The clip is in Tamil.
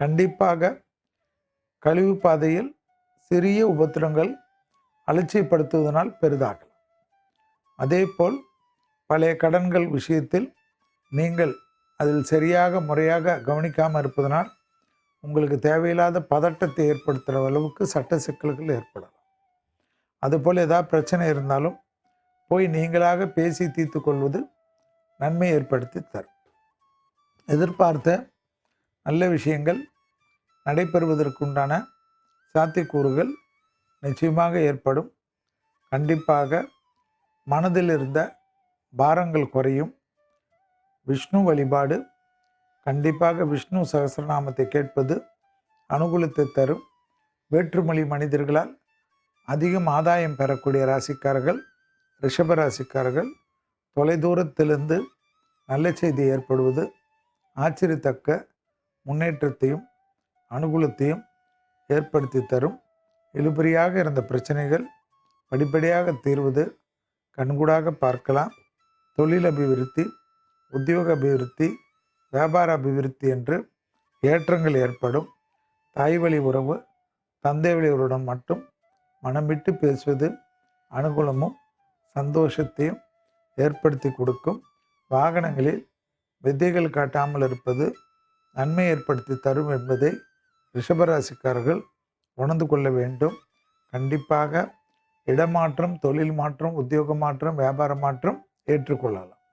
கண்டிப்பாக கழிவு பாதையில் சிறிய உபத்திரங்கள் அலட்சியப்படுத்துவதனால் பெரிதாகலாம். அதேபோல் பழைய கடன்கள் விஷயத்தில் நீங்கள் அதில் சரியாக முறையாக கவனிக்காமல் இருப்பதனால் உங்களுக்கு தேவையில்லாத பதட்டத்தை ஏற்படுத்துகிற அளவுக்கு சட்ட சிக்கல்கள் ஏற்படலாம். அதுபோல் ஏதாவது பிரச்சனை இருந்தாலும் போய் நீங்களாக பேசி தீர்த்து கொள்வது நன்மை ஏற்படுத்தி தரும். எதிர்பார்த்த நல்ல விஷயங்கள் நடைபெறுவதற்குண்டான சாத்தியக்கூறுகள் நிச்சயமாக ஏற்படும். கண்டிப்பாக மனதில் இருந்த பாரங்கள் குறையும். விஷ்ணு வழிபாடு கண்டிப்பாக விஷ்ணு சகசிரநாமத்தை கேட்பது அனுகூலத்தை தரும். வேற்றுமொழி மனிதர்களால் அதிகம் ஆதாயம் பெறக்கூடிய ராசிக்காரர்கள் ரிஷப ராசிக்காரர்கள் தொலைதூரத்திலிருந்து நல்ல செய்தி ஏற்படுவது ஆச்சரியத்தக்க முன்னேற்றத்தையும் அனுகூலத்தையும் ஏற்படுத்தி தரும். இழுபறியாக இருந்த பிரச்சனைகள் படிப்படியாக தீர்வது கண்கூடாக பார்க்கலாம். தொழில் அபிவிருத்தி உத்தியோக அபிவிருத்தி வியாபார அபிவிருத்தி என்று ஏற்றங்கள் ஏற்படும். தாய் வழி உறவு தந்தை வழி உறவுடன் மட்டும் மனம் விட்டு பேசுவது அனுகூலமும் சந்தோஷத்தையும் ஏற்படுத்தி கொடுக்கும். வாகனங்களில் வித்தைகள் காட்டாமல் இருப்பது நன்மை ஏற்படுத்தி தரும் என்பதை ரிஷபராசிக்காரர்கள் உணர்ந்து கொள்ள வேண்டும். கண்டிப்பாக இடமாற்றம் தொழில் மாற்றம் உத்தியோக மாற்றம் வியாபார மாற்றம் ஏற்றுக்கொள்ளலாம்.